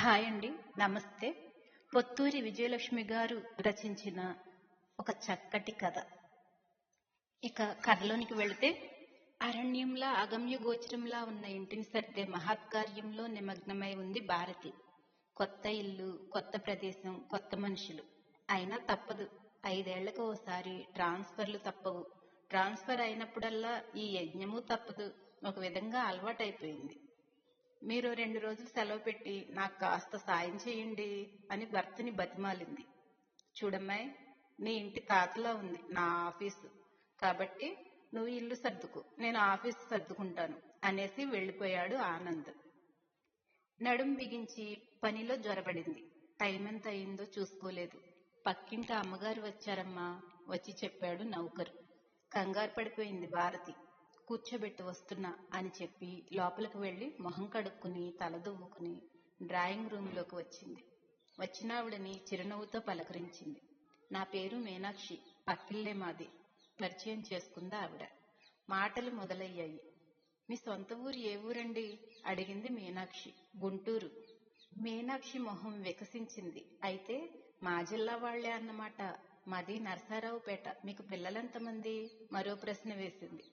Hi అండి. నమస్తే. పొత్తూరి విజయలక్ష్మి గారు రచించిన ఒక చక్కటి కథ. ఇక కథలోనికి వెళితే అరణ్యంలా అగమ్య గోచరంలా ఉన్న ఇంటిని సర్దే మహత్కార్యంలో నిమగ్నమై ఉంది భారతి. కొత్త ఇల్లు కొత్త ప్రదేశం కొత్త మనుషులు. అయినా తప్పదు. ఐదేళ్ళకు ఓసారి ట్రాన్స్ఫర్లు తప్పవు. ట్రాన్స్ఫర్ అయినప్పుడల్లా ఈ యజ్ఞము తప్పదు. ఒక విధంగా అలవాటైపోయింది. మీరు రెండు రోజులు సెలవు పెట్టి నాకు కాస్త సాయం చేయండి అని భర్తని బతిమాలింది. చూడమ్మాయి నీ ఇంటి తాతలా ఉంది నా ఆఫీసు. కాబట్టి నువ్వు ఇల్లు సర్దుకు నేను ఆఫీసు సర్దుకుంటాను అనేసి వెళ్ళిపోయాడు ఆనంద్. నడుం బిగించి పనిలో జ్వరబడింది టైం ఎంత అయిందో చూసుకోలేదు. పక్కింటి అమ్మగారు వచ్చారమ్మా వచ్చి చెప్పాడు నౌకరు. కంగారు పడిపోయింది భారతి. కూర్చోబెట్టి వస్తున్నా అని చెప్పి లోపలికి వెళ్ళి మొహం కడుక్కుని తల దువ్వుకుని డ్రాయింగ్ రూమ్లోకి వచ్చింది. వచ్చినావిడని చిరునవ్వుతో పలకరించింది. నా పేరు మీనాక్షి అక్కిల్లే మాది. పరిచయం చేసుకుందా ఆవిడ. మాటలు మొదలయ్యాయి. మీ సొంత ఊరు ఏ ఊరండి? అడిగింది మీనాక్షి. గుంటూరు. మీనాక్షి మొహం వికసించింది. అయితే మా జిల్లా వాళ్ళే అన్నమాట. మాది నరసారావుపేట. మీకు పిల్లలెంతమంది? మరో ప్రశ్న వేసింది.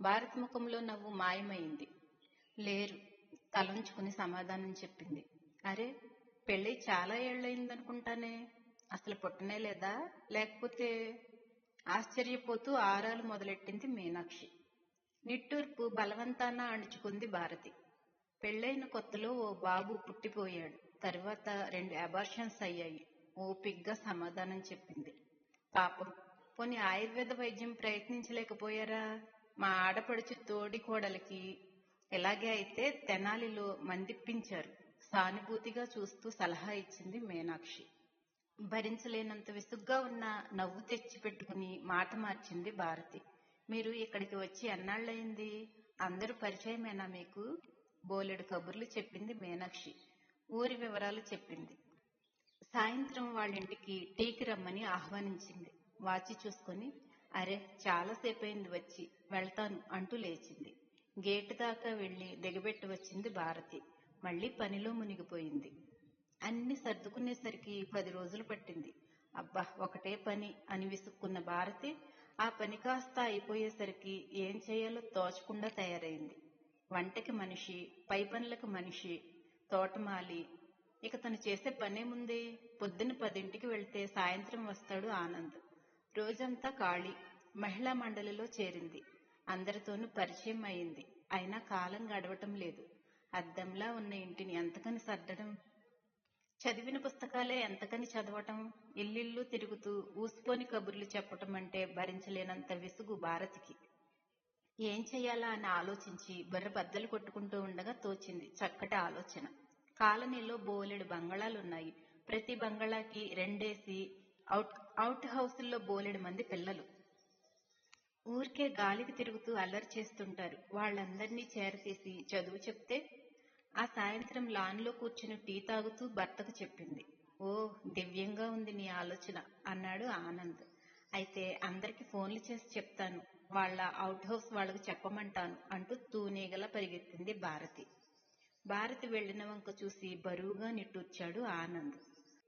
భారత్ ముఖంలో నవ్వు మాయమైంది. లేరు. తలంచుకుని సమాధానం చెప్పింది. అరే పెళ్ళి చాలా ఏళ్ళయిందనుకుంటానే. అసలు పుట్టనే లేదా? లేకపోతే ఆశ్చర్యపోతూ ఆరాలు మొదలెట్టింది మీనాక్షి. నిట్టూర్పు బలవంతాన అణుచుకుంది భారతి. పెళ్ళైన కొత్తలో ఓ బాబు పుట్టిపోయాడు. తర్వాత రెండు అబార్షన్స్ అయ్యాయి. ఓపిగ్గా సమాధానం చెప్పింది. పాపం. పోనీ ఆయుర్వేద వైద్యం ప్రయత్నించలేకపోయారా? మా ఆడపడుచు తోడి కోడలికి ఎలాగే అయితే తెనాలిలో మందిప్పించారు. సానుభూతిగా చూస్తూ సలహా ఇచ్చింది మీనాక్షి. భరించలేనంత విసుగ్గా ఉన్న నవ్వు తెచ్చి పెట్టుకుని మాట మార్చింది భారతి. మీరు ఇక్కడికి వచ్చి ఎన్నాళ్ళయింది? అందరూ పరిచయమేనా మీకు? బోలెడు కబుర్లు చెప్పింది మీనాక్షి. ఊరి వివరాలు చెప్పింది. సాయంత్రం వాళ్ళింటికి టీకి రమ్మని ఆహ్వానించింది. వాచి చూసుకుని అరే చాలాసేపు వచ్చి వెళ్తాను అంటూ లేచింది. గేటు దాకా వెళ్ళి దిగబెట్టి వచ్చింది భారతి. మళ్ళీ పనిలో మునిగిపోయింది. అన్ని సర్దుకునేసరికి పది రోజులు పట్టింది. అబ్బా ఒకటే పని అని విసుక్కున్న భారతి ఆ పని కాస్త అయిపోయేసరికి ఏం చేయాలో తోచకుండా తయారైంది. వంటకి మనిషి పై పనులకు మనిషి తోటమాలి. ఇక తను చేసే పనేముంది పొద్దున పదింటికి వెళ్తే సాయంత్రం వస్తాడు ఆనంద్. రోజంతా ఖాళీ. మహిళా మండలిలో చేరింది. అందరితోనూ పరిచయం అయింది. అయినా కాలం గడవటం లేదు. అద్దంలా ఉన్న ఇంటిని ఎంతకని సర్దడం? చదివిన పుస్తకాలే ఎంతకని చదవటం? ఇల్లిల్లు తిరుగుతూ ఊసిపోని కబుర్లు చెప్పటం అంటే భరించలేనంత విసుగు భారతికి. ఏం చెయ్యాలా అని ఆలోచించి బుర్ర బద్దలు కొట్టుకుంటూ ఉండగా తోచింది చక్కటి ఆలోచన. కాలనీలో బోలెడు బంగళాలున్నాయి. ప్రతి బంగళాకి రెండేసి అవుట్ అవుట్ హౌస్ల్లో బోలెడు మంది పిల్లలు. ఊరికే గాలికి తిరుగుతూ అల్లరి చేస్తుంటారు. వాళ్ళందరినీ చేరతీసి చదువు చెప్తే ఆ సాయంత్రం లాన్లో కూర్చుని టీ తాగుతూ భర్తకు చెప్పింది. ఓ దివ్యంగా ఉంది నీ ఆలోచన అన్నాడు ఆనంద్. అయితే అందరికి ఫోన్లు చేసి చెప్తాను. వాళ్ళ అవుట్ హౌస్ వాళ్ళకు చెప్పమంటాను అంటూ తూనేగల పరిగెత్తింది భారతి. భారతి వెళ్ళిన వంక చూసి బరువుగా నిట్టూర్చాడు ఆనంద్.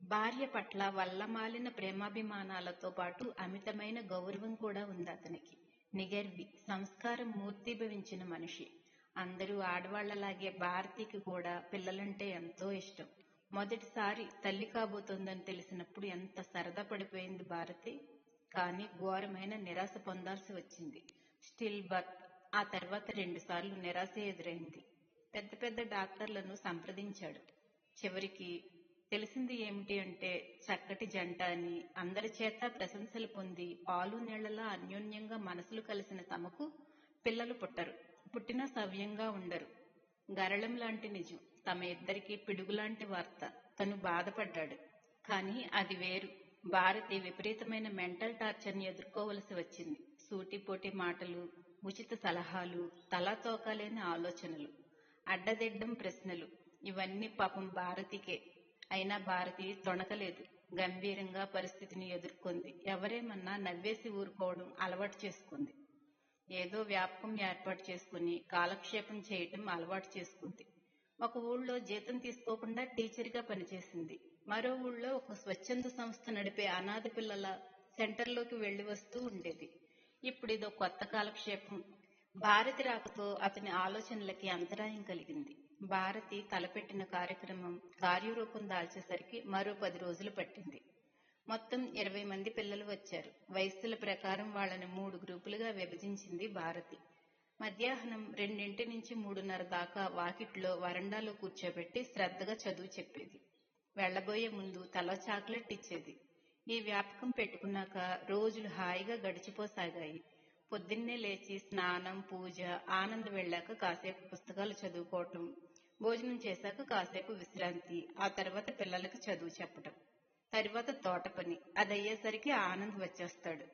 భార్య పట్ల వల్లమాలిన ప్రేమాభిమానాలతో పాటు అమితమైన గౌరవం కూడా ఉంది అతనికి. నిగర్వి సంస్కారం మూర్తిభవించిన మనిషి. అందరూ ఆడవాళ్ళలాగే భారతికి కూడా పిల్లలంటే ఎంతో ఇష్టం. మొదటిసారి తల్లి కాబోతోందని తెలిసినప్పుడు ఎంత సరదా పడిపోయింది భారతి. కానీ ఘోరమైన నిరాశ పొందాల్సి వచ్చింది. స్టిల్ బర్త్ ఆ తర్వాత రెండుసార్లు నిరాశ ఎదురైంది. పెద్ద పెద్ద డాక్టర్లను సంప్రదించాడు. చివరికి తెలిసింది ఏమిటి అంటే చక్కటి జంట అని. అందరి చేత ప్రశంసలు పొంది పాలు నీళ్ళలా అన్యోన్యంగా మనసులు కలిసిన తమకు పిల్లలు పుట్టరు. పుట్టినా సవ్యంగా ఉండరు. గరళం లాంటి నిజం. తమ ఇద్దరికి పిడుగులాంటి వార్త. తను బాధపడ్డాడు. కానీ అది వేరు. భారతి విపరీతమైన మెంటల్ టార్చర్ని ఎదుర్కోవలసి వచ్చింది. సూటిపోటి మాటలు ఉచిత సలహాలు తలా తోకాలేని ఆలోచనలు అడ్డదిడ్డం ప్రశ్నలు. ఇవన్నీ పాపం భారతికే. అయినా భారతి తొణకలేదు గంభీరంగా పరిస్థితిని ఎదుర్కొంది. ఎవరేమన్నా నవ్వేసి ఊరుకోవడం అలవాటు చేసుకుంది. ఏదో వ్యాపకం ఏర్పాటు చేసుకుని కాలక్షేపం చేయటం అలవాటు చేసుకుంది. ఒక ఊళ్ళో జీతం తీసుకోకుండా టీచర్గా పనిచేసింది. మరో ఊళ్ళో ఒక స్వచ్ఛంద సంస్థ నడిపే అనాథ పిల్లల సెంటర్లోకి వెళ్ళి వస్తూ ఉండేది. ఇప్పుడు ఇదో కొత్త కాలక్షేపం. భారతి రాకతో అతని ఆలోచనలకి అంతరాయం కలిగింది. భారతి తలపెట్టిన కార్యక్రమం కార్యరూపం దాల్చేసరికి మరో పది రోజులు పట్టింది. మొత్తం ఇరవై మంది పిల్లలు వచ్చారు. వయస్సుల ప్రకారం వాళ్ళని మూడు గ్రూపులుగా విభజించింది భారతి. మధ్యాహ్నం రెండింటి నుంచి మూడున్నర దాకా వాకిట్లో వరండాలో కూర్చోబెట్టి శ్రద్ధగా చదువు చెప్పేది. వెళ్ళబోయే ముందు తల చాక్లెట్ ఇచ్చేది. ఈ వ్యాపకం పెట్టుకున్నాక రోజులు హాయిగా గడిచిపోసాగాయి. పొద్దున్నే లేచి స్నానం పూజ ఆనంద్ వెళ్ళాక కాసేపు పుస్తకాలు చదువుకోవటం భోజనం చేశాక కాసేపు విశ్రాంతి ఆ తర్వాత పిల్లలకు చదువు చెప్పటం తర్వాత తోట పని అది అయ్యేసరికి ఆనంద్ వచ్చేస్తాడు.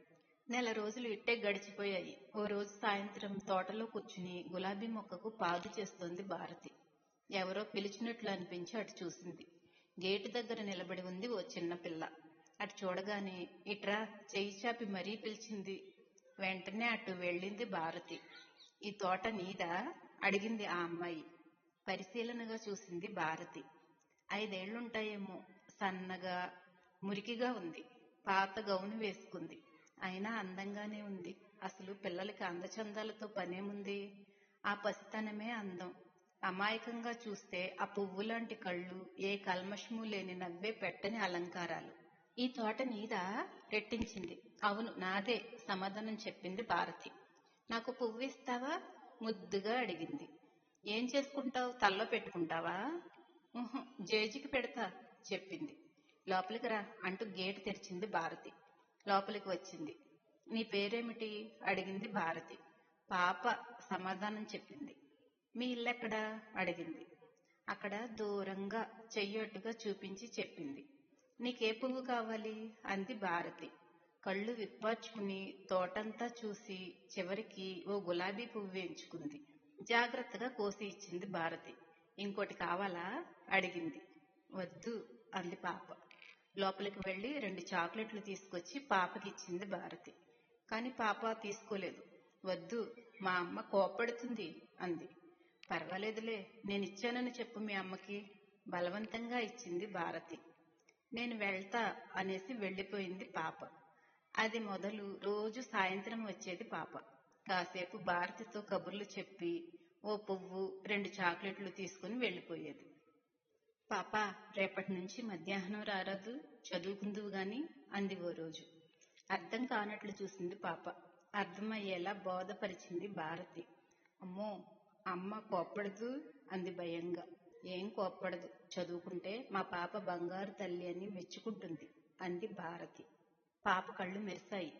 నెల రోజులు ఇట్టే గడిచిపోయాయి. ఓ రోజు సాయంత్రం తోటలో కూర్చుని గులాబీ మొక్కకు పాదు చేస్తోంది భారతి. ఎవరో పిలిచినట్లు అనిపించి అటు చూసింది. గేటు దగ్గర నిలబడి ఉంది ఓ చిన్న పిల్ల. అటు చూడగానే ఇట్రా చెయ్యి చాపి మరీ పిలిచింది. వెంటనే అటు వెళ్ళింది భారతి. ఈ తోట నీదా? అడిగింది ఆ అమ్మాయి. పరిశీలనగా చూసింది భారతి. ఐదేళ్ళుంటాయేమో సన్నగా మురికిగా ఉంది. పాత గౌను వేసుకుంది. అయినా అందంగానే ఉంది. అసలు పిల్లలకి అందచందాలతో పనేముంది? ఆ పసితనమే అందం. అమాయకంగా చూస్తే ఆ పువ్వులాంటి కళ్ళు ఏ కల్మషము లేని నవ్వే పెట్టని అలంకారాలు. ఈ తోట నీదా రెట్టించింది. అవును నాదే సమాధానం చెప్పింది భారతి. నాకు పువ్వు ఇస్తావా ముద్దుగా అడిగింది. ఏం చేసుకుంటావు? తల్లో పెట్టుకుంటావా? జేజీకి జేజికి పెడతా చెప్పింది. లోపలికి రా అంటూ గేటు తెరిచింది భారతి. లోపలికి వచ్చింది. నీ పేరేమిటి? అడిగింది భారతి. పాప సమాధానం చెప్పింది. మీ ఇల్లెక్కడా అడిగింది. అక్కడ దూరంగా చెయ్యొట్టుగా చూపించి చెప్పింది. నీకే పువ్వు కావాలి? అంది భారతి. కళ్ళు విప్పార్చుకుని తోటంతా చూసి చివరికి ఓ గులాబీ పువ్వు ఎంచుకుంది జాగ్రత్తగా కోసి ఇచ్చింది భారతి. ఇంకోటి కావాలా? అడిగింది. వద్దు అంది పాప. లోపలికి వెళ్ళి రెండు చాక్లెట్లు తీసుకొచ్చి పాపకి ఇచ్చింది భారతి. కానీ పాప తీసుకోలేదు. వద్దు మా అమ్మ కోప్పడుతుంది అంది. పర్వాలేదులే నేను ఇచ్చానని చెప్పు మీ అమ్మకి బలవంతంగా ఇచ్చింది భారతి. నేను వెళ్తా అనేసి వెళ్ళిపోయింది పాప. అది మొదలు రోజు సాయంత్రం వచ్చేది పాప. కాసేపు భారతితో కబుర్లు చెప్పి ఓ పువ్వు రెండు చాక్లెట్లు తీసుకుని వెళ్ళిపోయేది. పాప రేపటి నుంచి మధ్యాహ్నం రారాదు చదువుకుందువు గాని అంది ఓ రోజు. అర్థం కానట్లు చూసింది పాప. అర్థమయ్యేలా బోధపరిచింది భారతి. అమ్మో అమ్మ కోప్పడదు అంది భయంగా. ఏం కోప్పడదు చదువుకుంటే మా పాప బంగారు తల్లి అని మెచ్చుకుంటుంది అంది భారతి. పాప కళ్ళు మెరిశాయి.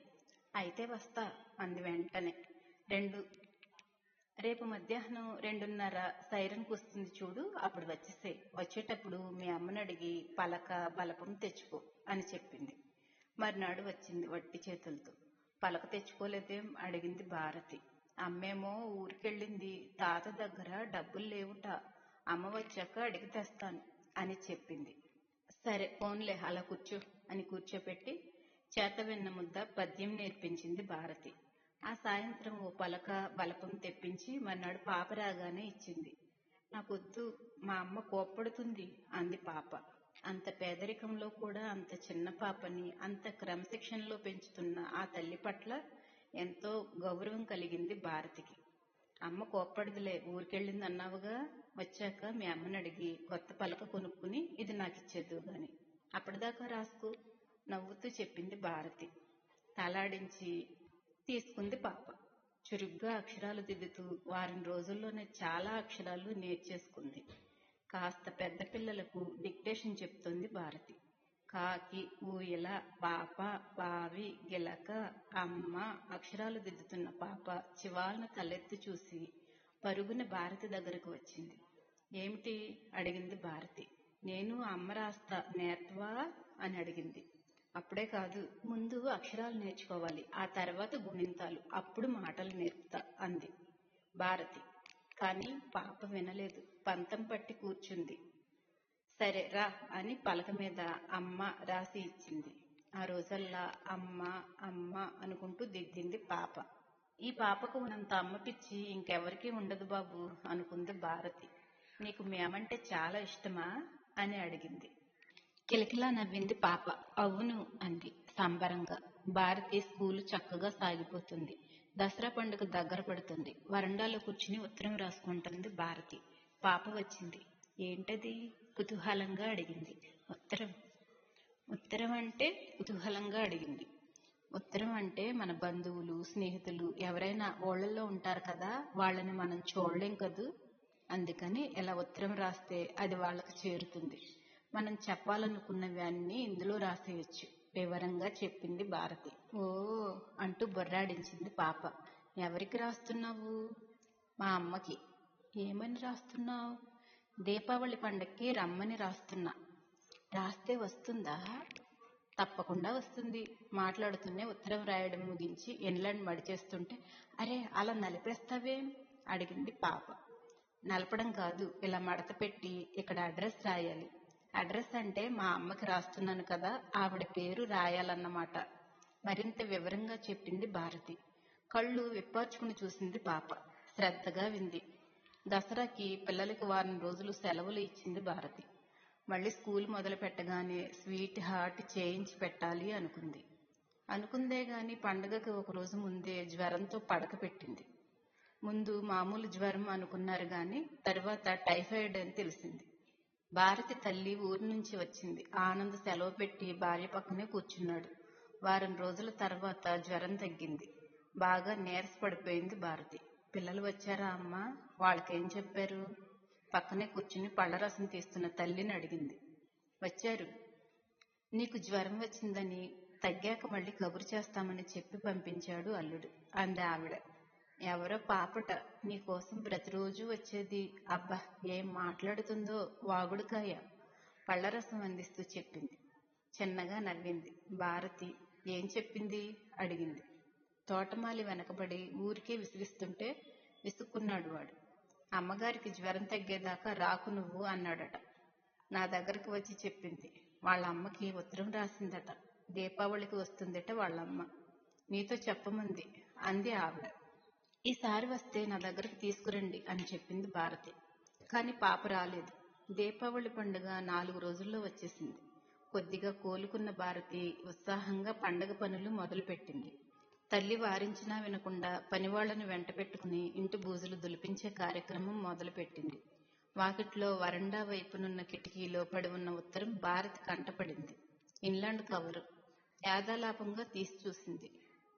అయితే వస్తా అంది వెంటనే. రెండు. రేపు మధ్యాహ్నం రెండున్నర సైరన్ వస్తుంది చూడు అప్పుడు వచ్చేసే. వచ్చేటప్పుడు మీ అమ్మని అడిగి పలక బలపం తెచ్చుకో అని చెప్పింది. మర్నాడు వచ్చింది వట్టి చేతులతో. పలక తెచ్చుకోలేదేం అడిగింది భారతి. అమ్మేమో ఊరికెళ్ళింది తాత దగ్గర డబ్బులు లేవుట అమ్మ వచ్చాక అడిగి తెస్తాను అని చెప్పింది. సరే ఫోన్లే అలా కూర్చో అని కూర్చోపెట్టి చేత విన్న ముద్ద పద్యం నేర్పించింది భారతి. ఆ సాయంత్రం ఓ పలక బలపం తెప్పించి మర్నాడు పాప రాగానే ఇచ్చింది. నాకొద్దు మా అమ్మ కోప్పడుతుంది అంది పాప. అంత పేదరికంలో కూడా అంత చిన్న పాపని అంత క్రమశిక్షణలో పెంచుతున్న ఆ తల్లి పట్ల ఎంతో గౌరవం కలిగింది భారతికి. అమ్మ కోప్పడదులే ఊరికెళ్ళింది అన్నావుగా వచ్చాక మీ అమ్మని అడిగి కొత్త పలక కొనుక్కుని ఇది నాకు ఇచ్చేద్దు గాని. అప్పటిదాకా రాసుకో నవ్వుతూ చెప్పింది భారతి. తలాడించి తీసుకుంది పాప. చురుగ్గా అక్షరాలు దిద్దుతూ వారం రోజుల్లోనే చాలా అక్షరాలు నేర్చేసుకుంది. కాస్త పెద్ద పిల్లలకు డిక్టేషన్ చెప్తోంది భారతి. కాకి ఊయల పాప బావి గిలక అమ్మ అక్షరాలు దిద్దుతున్న పాప చివాలను తలెత్తి చూసి పరుగున భారతి దగ్గరకు వచ్చింది. ఏమిటి? అడిగింది భారతి. నేను అమ్మ రాస్తా నేర్పవా? అని అడిగింది. అప్పుడే కాదు ముందు అక్షరాలు నేర్చుకోవాలి ఆ తర్వాత గుణింతాలు. అప్పుడు మాటలు నేర్పుతా అంది. భారతి. కానీ పాప వినలేదు పంతం పట్టి కూర్చుంది. సరే రా అని పలక మీద అమ్మ రాసి ఇచ్చింది. ఆ రోజల్లా అమ్మ అమ్మ అనుకుంటూ దిద్దింది పాప. ఈ పాపకు ఉన్నంత అమ్మ పిచ్చి ఇంకెవరికీ ఉండదు బాబు అనుకుంది భారతి. నీకు మేమంటే చాలా ఇష్టమా? అని అడిగింది. కిలకిలా నవ్వింది పాప. అవును అంది సంబరంగా. భారతి స్కూలు చక్కగా సాగిపోతుంది. దసరా పండుగ దగ్గర పడుతుంది. వరండాలో కూర్చుని ఉత్తరం రాసుకుంటుంది భారతి. పాప వచ్చింది. ఏంటది? కుతూహలంగా అడిగింది. ఉత్తరం ఉత్తరం అంటే కుతూహలంగా అడిగింది. ఉత్తరం అంటే మన బంధువులు స్నేహితులు ఎవరైనా ఓళ్ళల్లో ఉంటారు కదా వాళ్ళని మనం చూడలేం కదూ? అందుకని ఇలా ఉత్తరం రాస్తే అది వాళ్ళకి చేరుతుంది. మనం చెప్పాలనుకున్నవి అన్నీ ఇందులో రాసేయచ్చు. వివరంగా చెప్పింది భారతి. ఓ అంటూ బొర్రాడించింది పాప. ఎవరికి రాస్తున్నావు? మా అమ్మకి. ఏమని రాస్తున్నావు? దీపావళి పండక్కి రమ్మని రాస్తున్నా. రాస్తే వస్తుందా? తప్పకుండా వస్తుంది. మాట్లాడుతూనే ఉత్తరం రాయడం ముగించి ఇన్లాండ్ మడిచేస్తుంటే అరే అలా నలిపేస్తావేం? అడిగింది పాప. నలపడం కాదు ఇలా మడత పెట్టి ఇక్కడ అడ్రస్ రాయాలి. అడ్రస్ అంటే మా అమ్మకి రాస్తున్నాను కదా ఆవిడ పేరు రాయాలన్నమాట. మరింత వివరంగా చెప్పింది భారతి. కళ్ళు విప్పార్చుకుని చూసింది పాప. శ్రద్ధగా వింది. దసరాకి పిల్లలకి వారం రోజులు సెలవులు ఇచ్చింది భారతి. మళ్ళీ స్కూల్ మొదలు పెట్టగానే స్వీట్ హార్ట్ చేయించి పెట్టాలి అనుకుంది. అనుకుందే గాని పండగకి ఒక రోజు ముందే జ్వరంతో పడక పెట్టింది. ముందు మామూలు జ్వరం అనుకున్నారు గాని తర్వాత టైఫాయిడ్ అని తెలిసింది. భారతి తల్లి ఊరి నుంచి వచ్చింది. ఆనంద్ సెలవు పెట్టి భార్య పక్కనే కూర్చున్నాడు. వారం రోజుల తర్వాత జ్వరం తగ్గింది. బాగా నీరసపడిపోయింది భారతి. పిల్లలు వచ్చారా అమ్మ? వాళ్ళకేం చెప్పారు? పక్కనే కూర్చుని పళ్ళరసం తీస్తున్న తల్లిని అడిగింది. వచ్చారు. నీకు జ్వరం వచ్చిందని తగ్గాక మళ్ళీ కబురు చేస్తామని చెప్పి పంపించాడు అల్లుడు. అంది ఆవిడ. ఎవరో పాపట నీకోసం ప్రతిరోజు వచ్చేది అబ్బా ఏం మాట్లాడుతుందో వాగుడుకాయ. పళ్ళరసం అందిస్తూ చెప్పింది. చిన్నగా నవ్వింది. భారతి ఏం చెప్పింది? అడిగింది. తోటమాలి వెనకబడి ఊరికే విసిగిస్తుంటే విసుక్కున్నాడు వాడు. అమ్మగారికి జ్వరం తగ్గేదాకా రాకు నువ్వు అన్నాడట. నా దగ్గరకు వచ్చి చెప్పింది. వాళ్ళ అమ్మకి ఉత్తరం రాసిందట. దీపావళికి వస్తుందట వాళ్ళమ్మ. నీతో చెప్పమంది అంది ఆవిడ. ఈసారి వస్తే నా దగ్గరకు తీసుకురండి అని చెప్పింది భారతి. కానీ పాప రాలేదు. దీపావళి పండుగ నాలుగు రోజుల్లో వచ్చేసింది. కొద్దిగా కోలుకున్న భారతి ఉత్సాహంగా పండగ పనులు మొదలుపెట్టింది. తల్లి వారించినా వినకుండా పనివాళ్ళను వెంట పెట్టుకుని ఇంటి బూజులు దులిపించే కార్యక్రమం మొదలుపెట్టింది. వాకిట్లో వరండా వైపునున్న కిటికీలో పడి ఉన్న ఉత్తరం భారతి కంటపడింది. Inland cover. యాదాలాపంగా తీసి చూసింది.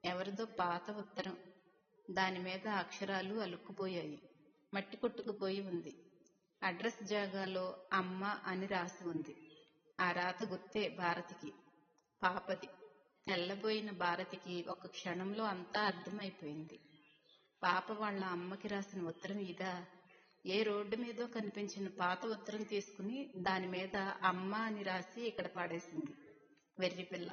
ఎవరిదో పాత ఉత్తరం. దాని మీద అక్షరాలు అలుక్కుపోయాయి. మట్టి కొట్టుకుపోయి ఉంది. అడ్రస్ జాగాలో అమ్మ అని రాసి ఉంది. ఆ రాత గుర్తే భారతికి. పాపది. తెల్లబోయిన భారతికి ఒక క్షణంలో అంతా అర్థమైపోయింది. పాప వాళ్ళ అమ్మకి రాసిన ఉత్తరం ఇదా? ఏ రోడ్డు మీదో కనిపించిన పాత ఉత్తరం తీసుకుని దాని మీద అమ్మ అని రాసి ఇక్కడ పాడేసింది. వెర్రిపిల్ల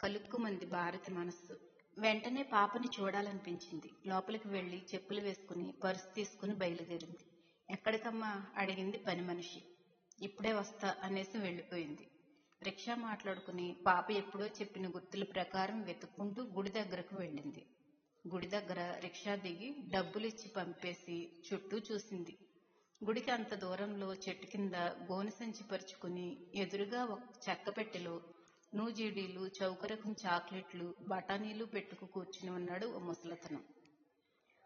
కలుక్కుమంది భారతి మనస్సు. వెంటనే పాపని చూడాలనిపించింది. లోపలికి వెళ్ళి చెప్పులు వేసుకుని పర్సు తీసుకుని బయలుదేరింది. ఎక్కడికమ్మా? అడిగింది పని మనిషి. ఇప్పుడే వస్తా అనేసి వెళ్ళిపోయింది. రిక్షా మాట్లాడుకుని పాప ఎప్పుడో చెప్పిన గుర్తుల ప్రకారం వెతుక్కుంటూ గుడి దగ్గరకు వెళ్ళింది. గుడి దగ్గర రిక్షా దిగి డబ్బులిచ్చి పంపేసి చుట్టూ చూసింది. గుడికి అంత దూరంలో చెట్టు కింద గోనె సంచి పరుచుకుని ఎదురుగా ఒక చెక్క పెట్టెలో నూజీడీలు చౌకరకం చాక్లెట్లు బఠానీలు పెట్టుకు కూర్చుని ఉన్నాడు ఓ ముసలతనం.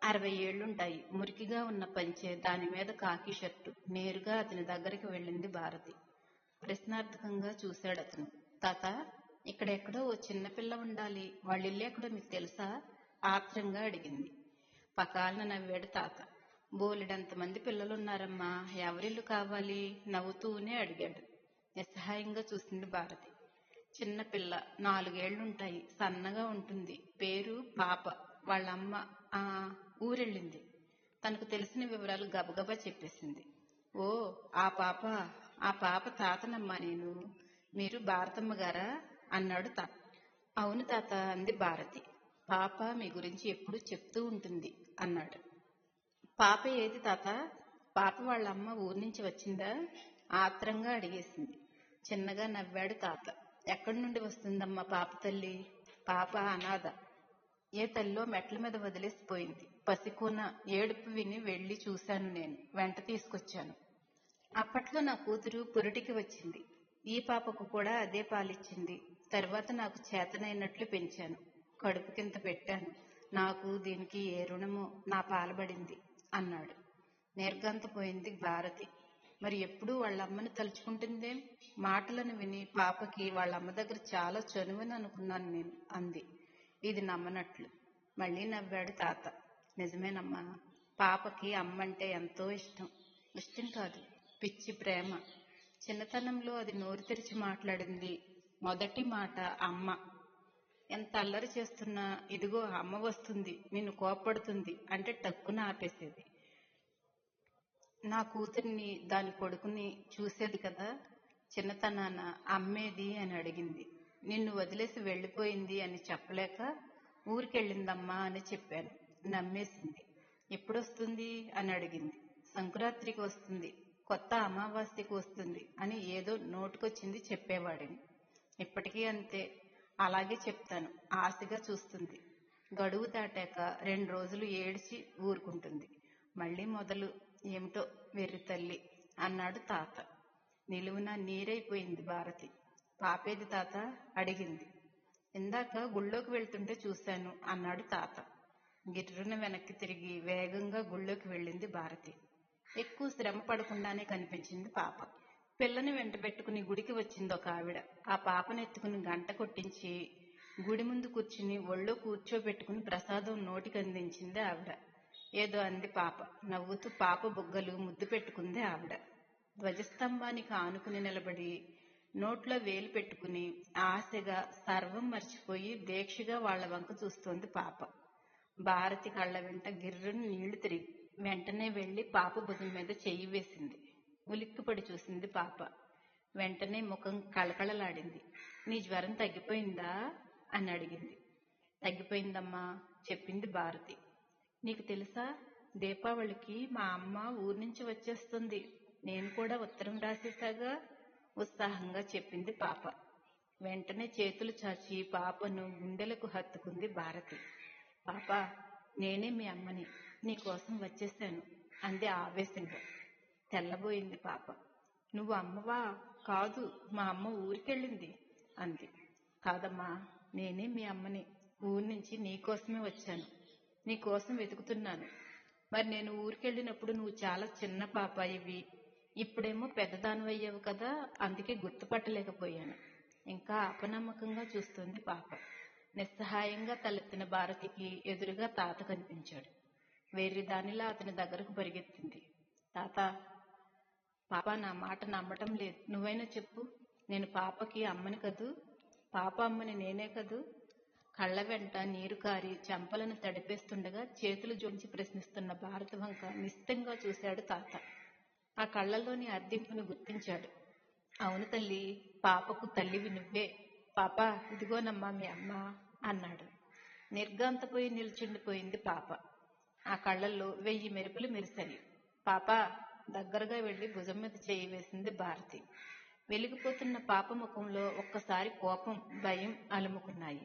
అరవై ఏళ్ళుంటాయి మురికిగా ఉన్న పంచే దాని మీద కాకి షర్టు. నేరుగా అతని దగ్గరికి వెళ్ళింది భారతి. ప్రశ్నార్థకంగా చూశాడు అతను. తాత ఇక్కడెక్కడో ఓ చిన్నపిల్ల ఉండాలి. వాళ్ళిల్లెక్కడో మీకు తెలుసా? ఆత్రంగా అడిగింది. పకాలన నవ్వాడు తాత. బోలెడంత మంది పిల్లలున్నారమ్మా. ఎవరిల్లు కావాలి? నవ్వుతూనే అడిగాడు. నిస్సహాయంగా చూసింది భారతి. చిన్నపిల్ల నాలుగేళ్ళుంటాయి. సన్నగా ఉంటుంది. పేరు పాప. వాళ్ళమ్మ ఆ ఊరెళ్ళింది. తనకు తెలిసిన వివరాలు గబగబా చెప్పేసింది. ఓ ఆ పాప ఆ పాప తాతనమ్మా నేను. మీరు భారతమ్మ గారా? అన్నాడు తాత అవును తాత అంది భారతి. పాప మీ గురించి ఎప్పుడు చెప్తూ ఉంటుంది అన్నాడు. పాప ఏది తాత? పాప వాళ్ళ అమ్మ ఊరి నుంచి వచ్చిందా? ఆత్రంగా అడిగేసింది. చిన్నగా నవ్వాడు తాత. ఎక్కడి నుండి వస్తుందమ్మా పాప తల్లి? పాప అనాథ. ఏ తల్లో మెట్ల మీద వదిలేసిపోయింది. పసికూన ఏడుపు విని వెళ్ళి చూశాను నేను. వెంట తీసుకొచ్చాను. అప్పట్లో నా కూతురు పురిటికి వచ్చింది. ఈ పాపకు కూడా అదే పాలిచ్చింది. తర్వాత నాకు చేతనైనట్లు పెంచాను. కడుపు కింద పెట్టాను. నాకు దీనికి ఏ రుణమో నా పాలబడింది అన్నాడు. నిర్గంతపోయింది భారతి. మరి ఎప్పుడూ వాళ్ళ అమ్మని తలుచుకుంటుందేం? మాటలను విని పాపకి వాళ్ళ అమ్మ దగ్గర చాలా చనువని అనుకున్నాను నేను అంది. ఇది నమ్మనట్లు. మళ్ళీ నవ్వాడు తాత. నిజమేనమ్మా పాపకి అమ్మ అంటే ఎంతో ఇష్టం. ఇష్టం కాదు పిచ్చి ప్రేమ. చిన్నతనంలో అది నోరు తెరిచి మాట్లాడింది. మొదటి మాట అమ్మ. ఎంత అల్లరి చేస్తున్నా ఇదిగో అమ్మ వస్తుంది నిన్ను కోపడుతుంది అంటే టక్కున ఆపేసేది. నా కూతుర్ని దాని కొడుకుని చూసేది కదా? చిన్నతనాన అమ్మేది అని అడిగింది. నిన్ను వదిలేసి వెళ్ళిపోయింది అని చెప్పలేక ఊరికెళ్ళిందమ్మా అని చెప్పాను. నమ్మేసింది. ఎప్పుడొస్తుంది? అని అడిగింది. సంకురాత్రికి వస్తుంది. కొత్త అమావాస్యకి వస్తుంది అని ఏదో నోటుకొచ్చింది చెప్పేవాడిని. ఇప్పటికీ అంతే. అలాగే చెప్తాను. ఆశగా చూస్తుంది. గడువు దాటాక రెండు రోజులు ఏడ్చి ఊరుకుంటుంది. మళ్ళీ మొదలు ఏమిటో వెర్రి తల్లి అన్నాడు తాత. నిలువున నీరైపోయింది భారతి. పాపేది తాత అడిగింది. ఇందాక గుళ్ళోకి వెళ్తుంటే చూశాను అన్నాడు తాత. గిర్రున వెనక్కి తిరిగి వేగంగా గుళ్ళోకి వెళ్ళింది భారతి. ఎక్కువ శ్రమ పడకుండానే కనిపించింది పాప. పిల్లని వెంట పెట్టుకుని గుడికి వచ్చింది ఒక ఆవిడ. ఆ పాపనెత్తుకుని గంట కొట్టించి గుడి ముందు కూర్చుని ఒళ్ళో కూర్చోబెట్టుకుని ప్రసాదం నోటికి అందించింది ఆవిడ. ఏదో అంది పాప. నవ్వుతూ పాప బుగ్గలు ముద్దు పెట్టుకుంది ఆవిడ. ధ్వజస్తంభానికి ఆనుకుని నిలబడి నోట్లో వేలు పెట్టుకుని ఆశగా సర్వం మర్చిపోయి దీక్షగా వాళ్ళ వంక చూస్తోంది పాప. భారతి కళ్ళ వెంట గిర్రను నీళ్ళు తిరిగి వెంటనే వెళ్ళి పాప భుజం మీద చెయ్యి వేసింది. ఉలిక్కిపడి చూసింది పాప. వెంటనే ముఖం కళకళలాడింది. నీ జ్వరం తగ్గిపోయిందా? అని అడిగింది. తగ్గిపోయిందమ్మా చెప్పింది భారతి. నీకు తెలుసా? దీపావళికి మా అమ్మ ఊరి నుంచి వచ్చేస్తుంది. నేను కూడా ఉత్తరం రాసేసాగా ఉత్సాహంగా చెప్పింది పాప. వెంటనే చేతులు చాచి పాపను గుండెలకు హత్తుకుంది భారతి. పాప నేనే మీ అమ్మని నీకోసం వచ్చేసాను అంది ఆవేశంగా. తెల్లబోయింది పాప. నువ్వు అమ్మవా? కాదు మా అమ్మ ఊరికెళ్ళింది అంది. కాదమ్మా నేనే మీ అమ్మని ఊరి నుంచి నీకోసమే వచ్చాను. నీకోసం వెతుకుతున్నాను. మరి నేను ఊరికెళ్ళినప్పుడు నువ్వు చాలా చిన్న పాపాయివి. ఇప్పుడేమో పెద్దదానివయ్యావు కదా అందుకే గుర్తుపట్టలేకపోయాను. ఇంకా అపనమ్మకంగా చూస్తుంది పాప. నిస్సహాయంగా తలెత్తిన భారతికి ఎదురుగా తాత కనిపించాడు. వేరే దానిలా అతని దగ్గరకు పరిగెత్తింది. తాత పాప నా మాట నమ్మటం లేదు. నువ్వైనా చెప్పు. నేను పాపకి అమ్మని కదూ? పాప అమ్మని నేనే కదూ? కళ్ళ వెంట నీరు కారి చెంపలను తడిపేస్తుండగా చేతులు జోడించి ప్రశ్నిస్తున్న భారత వంక నిశ్చితంగా చూశాడు తాత. ఆ కళ్ళల్లోని అర్థింపును గుర్తించాడు. అవును తల్లి పాపకు తల్లివి నువ్వే. పాప ఇదిగోనమ్మా మీ అమ్మ అన్నాడు. నిర్గాంతపోయి నిల్చుండిపోయింది పాప. ఆ కళ్ళల్లో వెయ్యి మెరుపులు మెరిశాయి. పాప దగ్గరగా వెళ్ళి భుజం మీద చేయి వేసింది భారతి. వెలిగిపోతున్న పాప ముఖంలో ఒక్కసారి కోపం భయం అలుముకున్నాయి.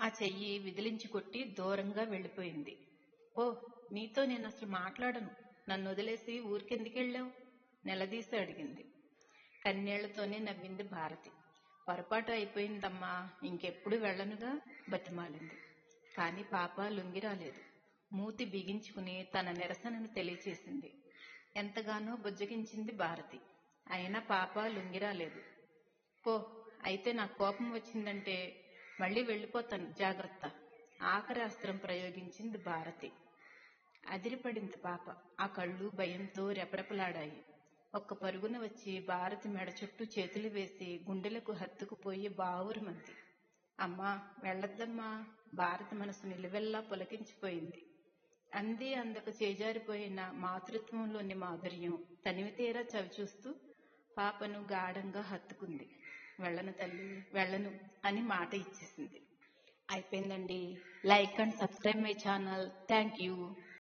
ఆ చెయ్యి విదిలించి కొట్టి దూరంగా వెళ్ళిపోయింది. ఓ నీతో నేను అసలు మాట్లాడను. నన్ను వదిలేసి ఊరికెందుకెళ్ళావు నిలదీసి అడిగింది. కన్నీళ్ళతోనే నవ్వింది భారతి. పొరపాటు అయిపోయిందమ్మా ఇంకెప్పుడు వెళ్ళనుగా? బతిమాలింది. కాని పాప లొంగి రాలేదు. మూతి బిగించుకుని తన నిరసనను తెలియచేసింది. ఎంతగానో బుజ్జగించింది భారతి. అయినా పాప లొంగిరాలేదు పో అయితే నాకు కోపం వచ్చిందంటే మళ్ళీ వెళ్ళిపోతాను. జాగ్రత్త. ఆఖరి అస్త్రం ప్రయోగించింది భారతి. అదిరిపడింది పాప. ఆ కళ్ళు భయంతో రెపరెపలాడాయి. ఒక్క పరుగున వచ్చి భారతి మెడ చుట్టూ చేతులు వేసి గుండెలకు హత్తుకుపోయి బావురుమంది అమ్మా వెళ్ళొద్దమ్మా. భారతి మనసు నిలువెల్లా పులకించిపోయింది. అంది అందకు చేజారిపోయిన మాతృత్వంలోని మాధుర్యం తనివి తీరా చవిచూస్తూ పాపను గాఢంగా హత్తుకుంది. వెళ్ళను తల్లి వెళ్ళను అని మాట ఇచ్చేసింది. అయిపోయిందండి. Like and subscribe my channel thank you